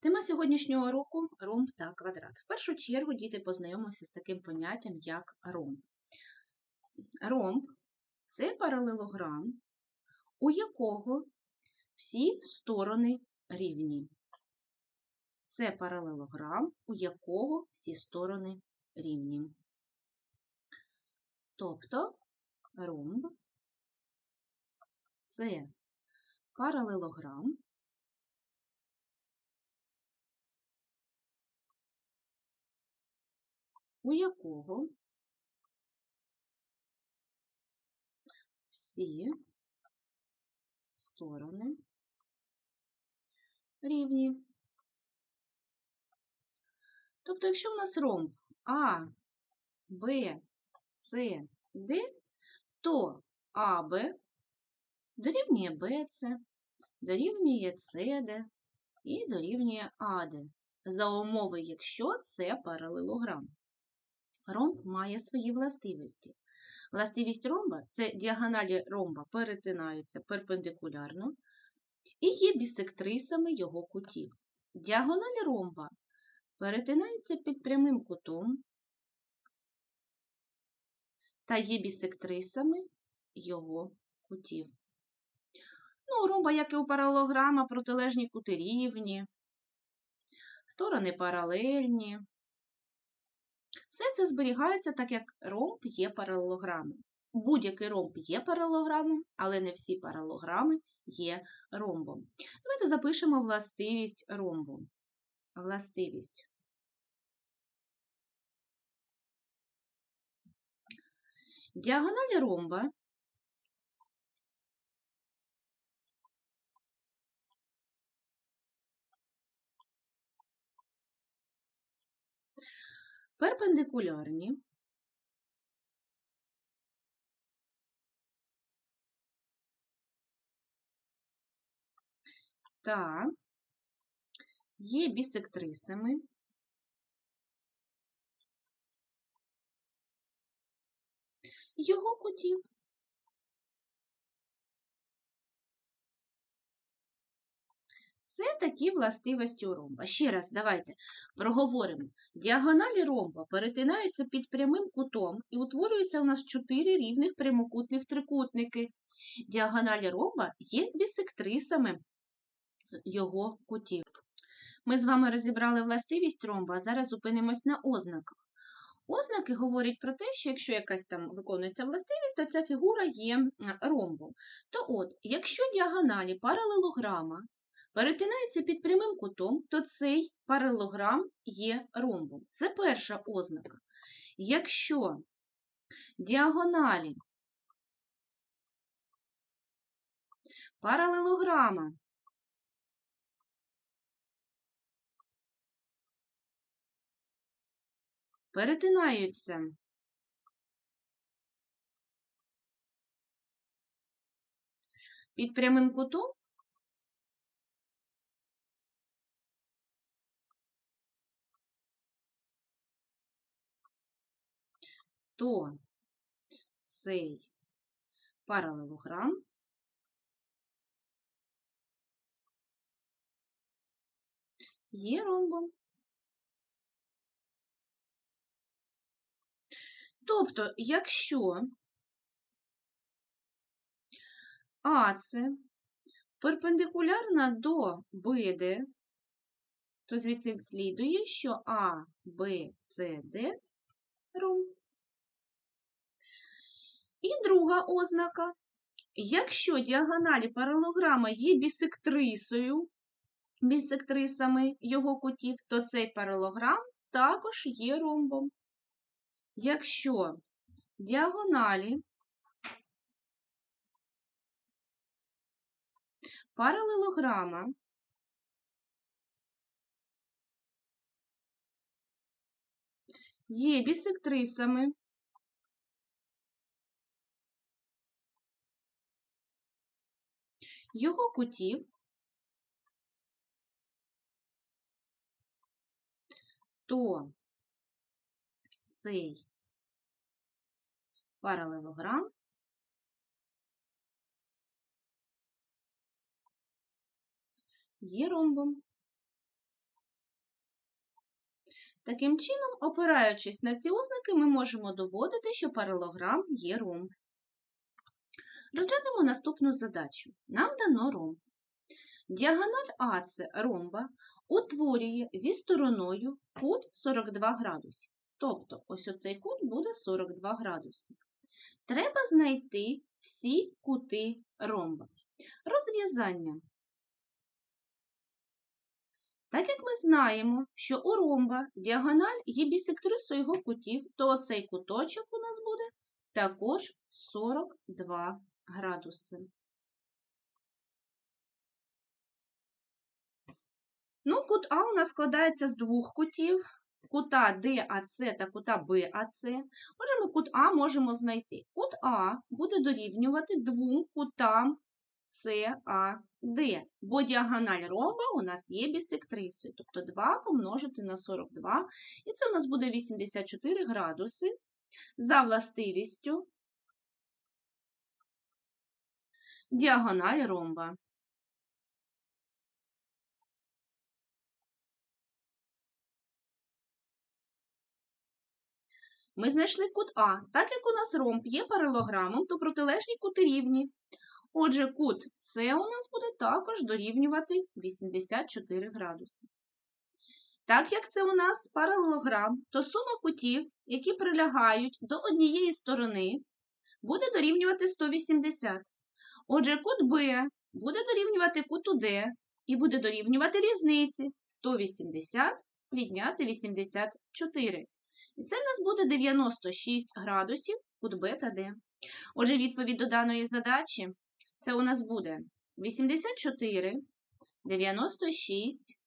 Тема сьогоднішнього уроку – ромб та квадрат. В першу чергу діти познайомилися з таким поняттям, як ромб. Ромб – це паралелограм, у якого всі сторони рівні. Це паралелограм, у якого всі сторони рівні. Тобто ромб – це паралелограм, у якого всі сторони рівні. Тобто, якщо в нас ромб А, Б, С, Д, то АБ дорівнює БЦ, дорівнює СД і дорівнює АД. За умови, якщо це паралелограм. Ромб має свої властивості. Властивість ромба це діагоналі ромба перетинаються перпендикулярно і є бісектрисами його кутів. Діагоналі ромба перетинаються під прямим кутом та є бісектрисами його кутів. Ну, ромба, як і у паралелограма, протилежні кути рівні, сторони паралельні. Все це зберігається, так як ромб є паралелограмом. Будь-який ромб є паралелограмом, але не всі паралелограми є ромбом. Давайте запишемо властивість ромбу. Властивість. Діагоналі ромба перпендикулярні та є бісектрисами його кутів. Це такі властивості у ромба. Ще раз давайте проговоримо. Діагоналі ромба перетинаються під прямим кутом і утворюються у нас чотири рівних прямокутних трикутники. Діагоналі ромба є бісектрисами його кутів. Ми з вами розібрали властивість ромба, а зараз зупинимось на ознаках. Ознаки говорять про те, що якщо якась там виконується властивість, то ця фігура є ромбом. То от, якщо діагоналі паралелограма перетинається під прямим кутом, то цей паралелограм є ромбом. Це перша ознака. Якщо діагоналі паралелограма перетинаються під прямим кутом, то цей паралелограм є ромбом. Тобто, якщо АЦ перпендикулярна до БД, то звідси слідує, що А, Б, С, Д ромб. І друга ознака. Якщо діагоналі паралограма є бісектрисою, бісектрисами його кутів, то цей паралограм також є ромбом. Якщо діагоналі паралелограма є бісектрисами його кутів, то цей паралелограм є ромбом. Таким чином, опираючись на ці ознаки, ми можемо доводити, що паралограм є ромб. Розглянемо наступну задачу. Нам дано ромб. Діагональ АЦ ромба утворює зі стороною кут 42 градусів. Тобто, ось оцей кут буде 42 градуси. Треба знайти всі кути ромба. Розв'язання. Так як ми знаємо, що у ромба діагональ є бісектрисою його кутів, то оцей куточок у нас буде також 42 градуси. Ну, кут А у нас складається з двох кутів, кута ДАЦ та кута БАЦ. Отже, ми кут А можемо знайти. Кут А буде дорівнювати двом кутам САД, бо діагональ ромба у нас є бісектрисою, тобто 2 помножити на 42, і це у нас буде 84 градуси за властивістю діагональ ромба. Ми знайшли кут А. Так як у нас ромб є паралограмом, то протилежні кути рівні. Отже, кут С у нас буде також дорівнювати 84 градуси. Так як це у нас паралелограм, то сума кутів, які прилягають до однієї сторони, буде дорівнювати 180. Отже, кут Б буде дорівнювати куту Д і буде дорівнювати різниці 180 відняти 84. І це в нас буде 96 градусів кут Б та Д. Отже, відповідь до даної задачі це у нас буде 84, 96,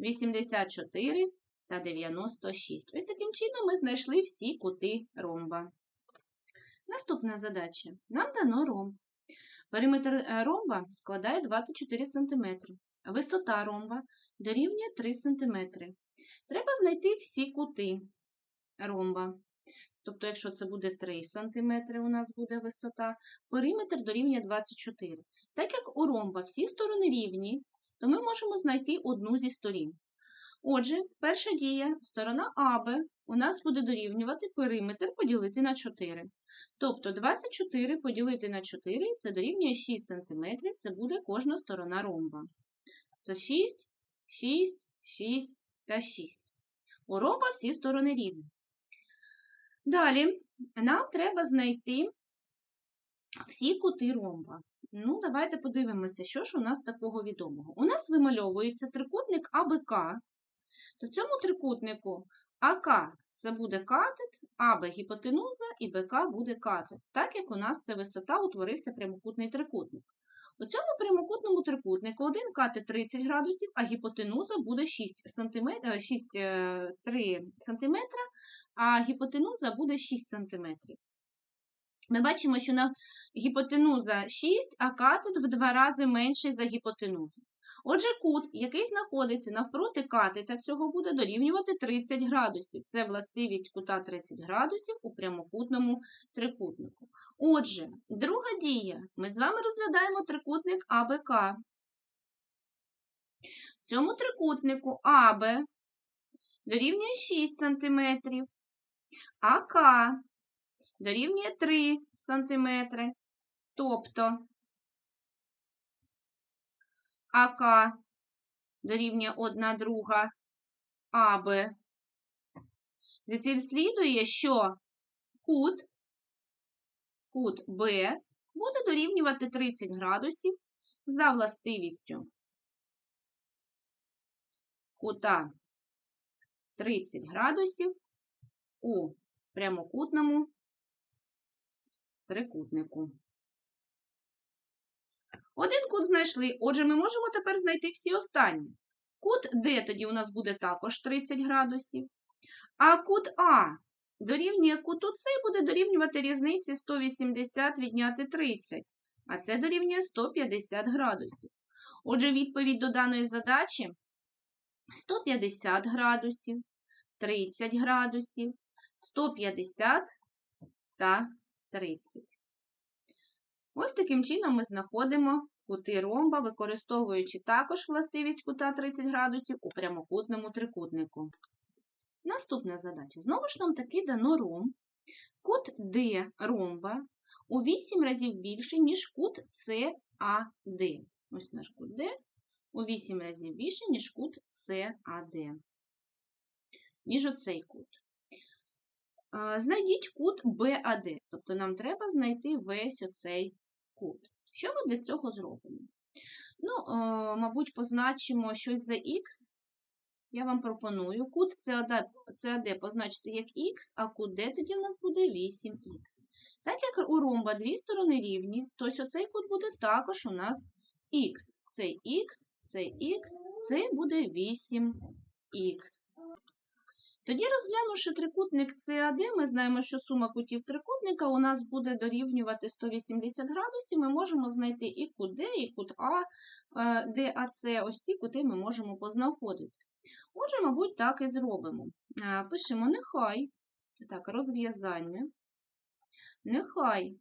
84 та 96. Ось таким чином ми знайшли всі кути ромба. Наступна задача. Нам дано ромб. Периметр е, ромба складає 24 см. Висота ромба дорівнює 3 см. Треба знайти всі кути ромба. Тобто, якщо це буде 3 см, у нас буде висота, периметр дорівнює 24 Так як у ромба всі сторони рівні, то ми можемо знайти одну зі сторін. Отже, перша дія, сторона АБ у нас буде дорівнювати периметр поділити на 4. Тобто 24 поділити на 4 це дорівнює 6 см, це буде кожна сторона ромба. Тобто 6, 6, 6 та 6. У ромба всі сторони рівні. Далі нам треба знайти всі кути ромба. Ну, давайте подивимося, що ж у нас такого відомого. У нас вимальовується трикутник АБК. То в цьому трикутнику АК це буде катет, АБ гіпотенуза і БК буде катет, так як у нас це висота утворився прямокутний трикутник. У цьому прямокутному трикутнику один катет 30 градусів, а гіпотенуза буде 6 см, 6, 3 см, а гіпотенуза буде 6 см. Ми бачимо, що гіпотенуза 6, а катет в два рази менший за гіпотенузу. Отже, кут, який знаходиться навпроти катета, цього буде дорівнювати 30 градусів. Це властивість кута 30 градусів у прямокутному трикутнику. Отже, друга дія. Ми з вами розглядаємо трикутник АБК. Цьому трикутнику АБ дорівнює 6 см, АК дорівнює 3 см. Тобто АК дорівнює 1 друга АБ. Звідси слідує, що кут, кут Б буде дорівнювати 30 градусів за властивістю кута 30 градусів у прямокутному трикутнику. Один кут знайшли, отже, ми можемо тепер знайти всі останні. Кут Д тоді у нас буде також 30 градусів. А кут А дорівнює куту С буде дорівнювати різниці 180 відняти 30, а це дорівнює 150 градусів. Отже, відповідь до даної задачі 150 градусів, 30 градусів, 150 та 30. Ось таким чином ми знаходимо кути ромба, використовуючи також властивість кута 30 градусів у прямокутному трикутнику. Наступна задача. Знову ж нам таки дано ромб. Кут D ромба у 8 разів більше, ніж кут CAD. Ось наш кут D у 8 разів більше, ніж кут CAD. Ніж оцей кут. Знайдіть кут BAD, тобто нам треба знайти весь оцей кут. Що ми для цього зробимо? Ну, о, мабуть, позначимо щось за х. Я вам пропоную кут CAD, позначити як х, а кут D тоді в нас буде 8х. Так як у ромба дві сторони рівні, то оцей кут буде також у нас х. Цей х, цей х, цей буде 8х. Тоді, розглянувши трикутник CAD, ми знаємо, що сума кутів трикутника у нас буде дорівнювати 180 градусів. Ми можемо знайти і кут D, і кут А, DAC. Ось ці кути ми можемо познаходити. Отже, мабуть, так і зробимо. Пишемо нехай, так, розв'язання. Нехай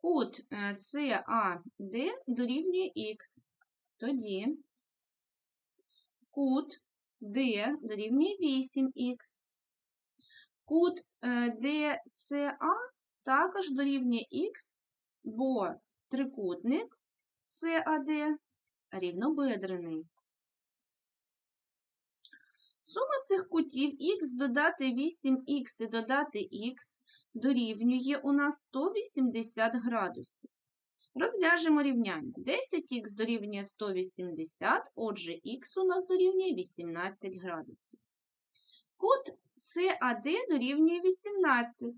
кут CAD дорівнює Х. Тоді кут D дорівнює 8х. Кут DCA також дорівнює х, бо трикутник CAD рівнобедрений. Сума цих кутів х додати 8х і додати х дорівнює у нас 180 градусів. Розв'яжемо рівняння. 10х дорівнює 180, отже, х у нас дорівнює 18 градусів. Кут CAD дорівнює 18.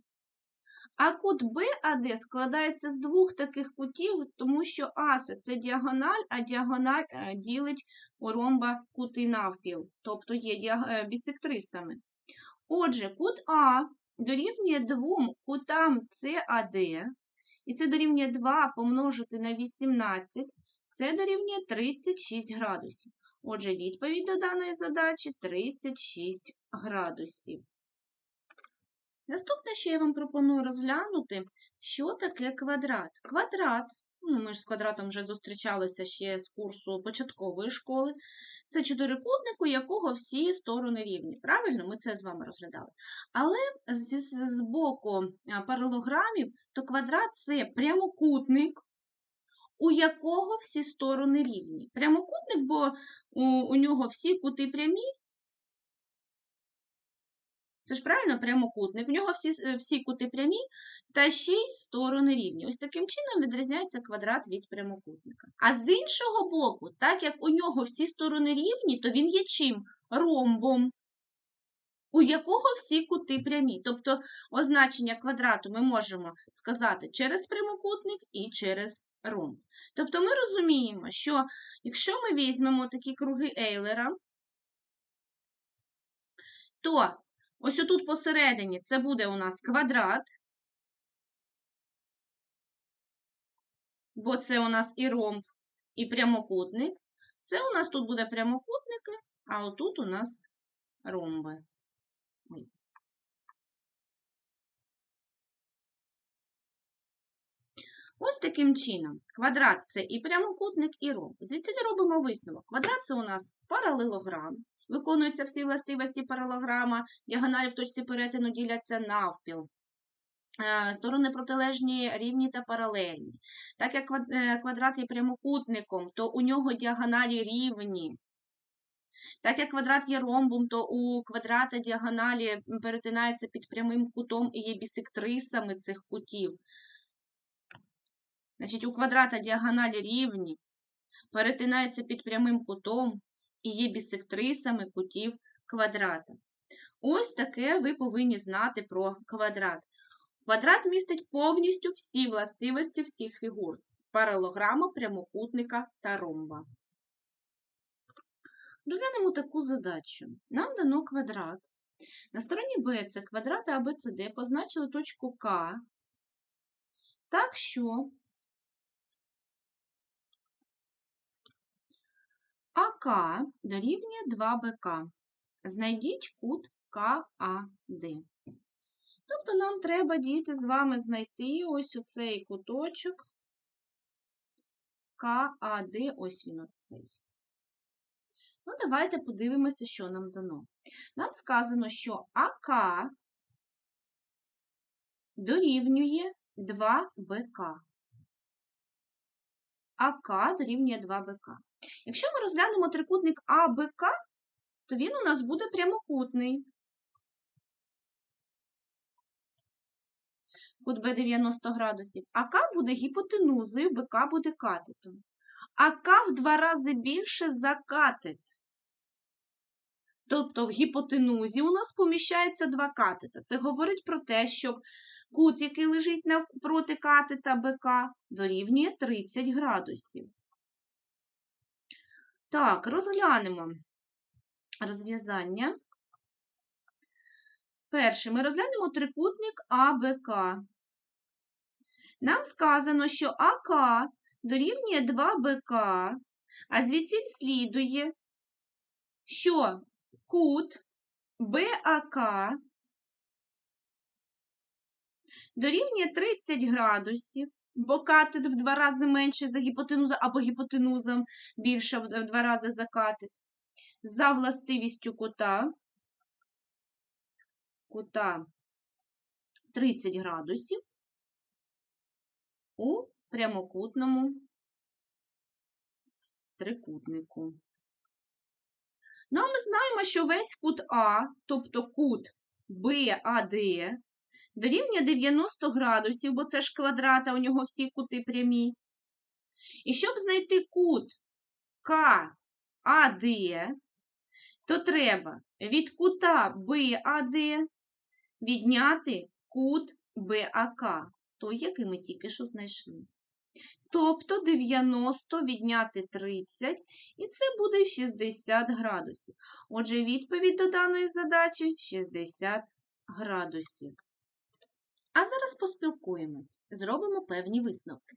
А кут BAD складається з двох таких кутів, тому що АС це діагональ, а діагональ е, ділить у ромба кути навпіл, тобто є е, бісектрисами. Отже, кут А дорівнює двом кутам CAD, і це дорівнює 2 помножити на 18, це дорівнює 36 градусів. Отже, відповідь до даної задачі 36 градусів. Наступне, що я вам пропоную розглянути, що таке квадрат. Квадрат, ну, ми ж з квадратом вже зустрічалися ще з курсу початкової школи, це чотирикутник, у якого всі сторони рівні. Правильно, ми це з вами розглядали. Але з, з боку паралограмів, то квадрат це прямокутник, у якого всі сторони рівні. Прямокутник, бо у, у нього всі кути прямі, це ж правильно прямокутник. В нього всі е, всі кути прямі та ще й сторони рівні. Ось таким чином відрізняється квадрат від прямокутника. А з іншого боку, так як у нього всі сторони рівні, то він є чим? Ромбом, у якого всі кути прямі. Тобто означення квадрату ми можемо сказати через прямокутник і через ромб. Тобто ми розуміємо, що якщо ми візьмемо такі круги Ейлера, то Ось отут посередині це буде у нас квадрат, бо це у нас і ромб, і прямокутник. Це у нас тут буде прямокутники, а отут у нас ромби. Ось таким чином. Квадрат це і прямокутник, і ромб. Звідси робимо висновок. Квадрат це у нас паралелограм. Виконуються всі властивості паралограма, діагоналі в точці перетину діляться навпіл. Е, сторони протилежні рівні та паралельні. Так як е, квадрат є прямокутником, то у нього діагоналі рівні. Так як квадрат є ромбом, то у квадрата діагоналі перетинаються під прямим кутом і є бісектрисами цих кутів. Значить, У квадрата діагоналі рівні, перетинаються під прямим кутом і є бісектрисами кутів квадрата. Ось таке ви повинні знати про квадрат. Квадрат містить повністю всі властивості всіх фігур паралограма, прямокутника та ромба. Розглянемо таку задачу. Нам дано квадрат. На стороні B це квадрат ABCD позначили точку К, так що АК дорівнює 2БК. Знайдіть кут КАД. Тобто нам треба, діти, з вами знайти ось оцей куточок КАД, ось він оцей. Ну, давайте подивимося, що нам дано. Нам сказано, що АК дорівнює 2БК. АК дорівнює 2БК. Якщо ми розглянемо трикутник АБК, то він у нас буде прямокутний. Кут Б 90 градусів. АК буде гіпотенузою, БК буде катетом. АК в два рази більше за катет. Тобто в гіпотенузі у нас поміщається два катета. Це говорить про те, що кут, який лежить навпроти катета БК, дорівнює 30 градусів. Так, розглянемо розв'язання. Перше, ми розглянемо трикутник АБК. Нам сказано, що АК дорівнює 2БК, а звідси слідує, що кут БАК дорівнює 30 градусів, бо катет в два рази менше за гіпотенузу, або гіпотенузом більше в два рази за катет. За властивістю кута, кута 30 градусів у прямокутному трикутнику. Ну, а ми знаємо, що весь кут А, тобто кут БАД, дорівнює 90 градусів, бо це ж квадрат, а у нього всі кути прямі. І щоб знайти кут КАД, то треба від кута БАД відняти кут БАК, той, який ми тільки що знайшли. Тобто 90 відняти 30, і це буде 60 градусів. Отже, відповідь до даної задачі 60 градусів. А зараз поспілкуємось, зробимо певні висновки.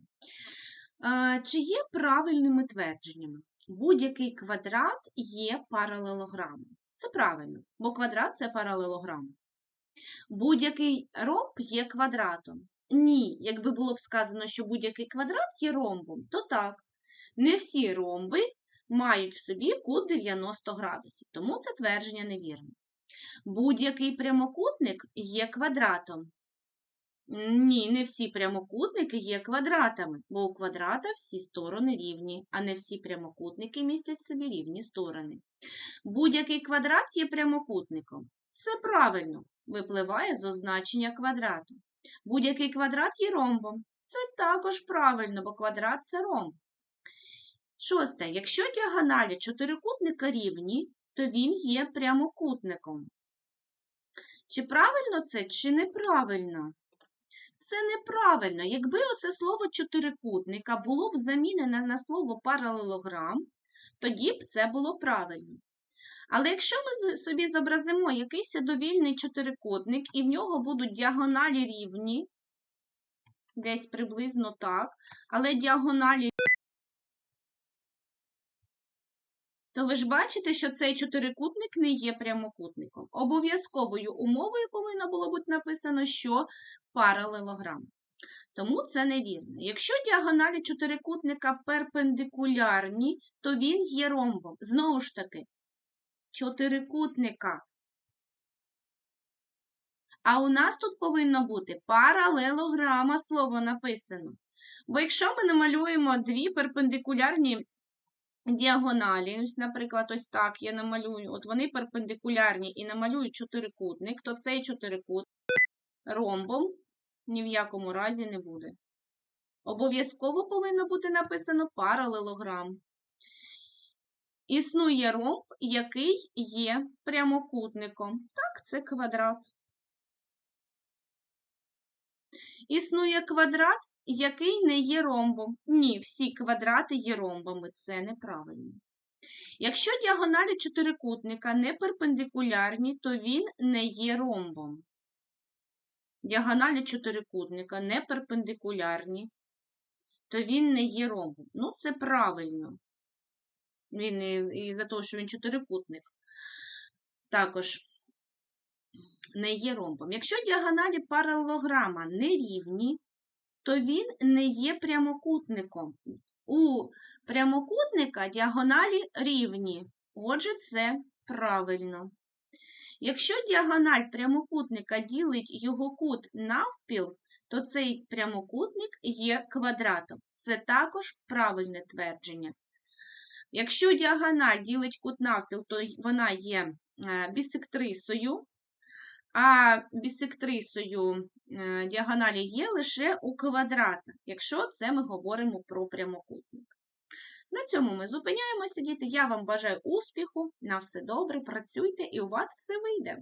Чи є правильними твердженнями? Будь-який квадрат є паралелограмом. Це правильно, бо квадрат це паралелограм. Будь-який ромб є квадратом. Ні, якби було б сказано, що будь-який квадрат є ромбом, то так. Не всі ромби мають в собі кут 90 градусів, тому це твердження невірне. Будь-який прямокутник є квадратом. Ні, не всі прямокутники є квадратами, бо у квадрата всі сторони рівні, а не всі прямокутники містять собі рівні сторони. Будь-який квадрат є прямокутником. Це правильно випливає з означення квадрату. Будь-який квадрат є ромбом. Це також правильно, бо квадрат це ромб. Шосте. Якщо діагоналі чотирикутника рівні, то він є прямокутником. Чи правильно це, чи неправильно? Це неправильно. Якби оце слово чотирикутника було б замінене на слово паралелограм, тоді б це було правильно. Але якщо ми собі зобразимо якийсь довільний чотирикутник, і в нього будуть діагоналі рівні, десь приблизно так, але діагоналі, то ви ж бачите, що цей чотирикутник не є прямокутником. Обов'язковою умовою повинно було бути написано, що паралелограм. Тому це невірно. Якщо діагоналі чотирикутника перпендикулярні, то він є ромбом. Знову ж таки, чотирикутника. А у нас тут повинно бути паралелограма слово написано. Бо якщо ми намалюємо дві перпендикулярні діагоналі, наприклад, ось так я намалюю, от вони перпендикулярні і намалюю чотирикутник, то цей чотирикутник ромбом ні в якому разі не буде. Обов'язково повинно бути написано паралелограм. Існує ромб, який є прямокутником. Так, це квадрат. Існує квадрат, який не є ромбом. Ні, всі квадрати є ромбами. Це неправильно. Якщо діагоналі чотирикутника не перпендикулярні, то він не є ромбом. Діагоналі чотирикутника не перпендикулярні, то він не є ромбом. Ну, це правильно. Він і за того, що він чотирикутник, також не є ромбом. Якщо діагоналі паралелограма не рівні, то він не є прямокутником. У прямокутника діагоналі рівні. Отже, це правильно. Якщо діагональ прямокутника ділить його кут навпіл, то цей прямокутник є квадратом. Це також правильне твердження. Якщо діагональ ділить кут навпіл, то вона є е, бісектрисою, а бісектрисою е, діагоналі є лише у квадрата, якщо це ми говоримо про прямокутник. На цьому ми зупиняємося, діти. Я вам бажаю успіху, на все добре, працюйте і у вас все вийде.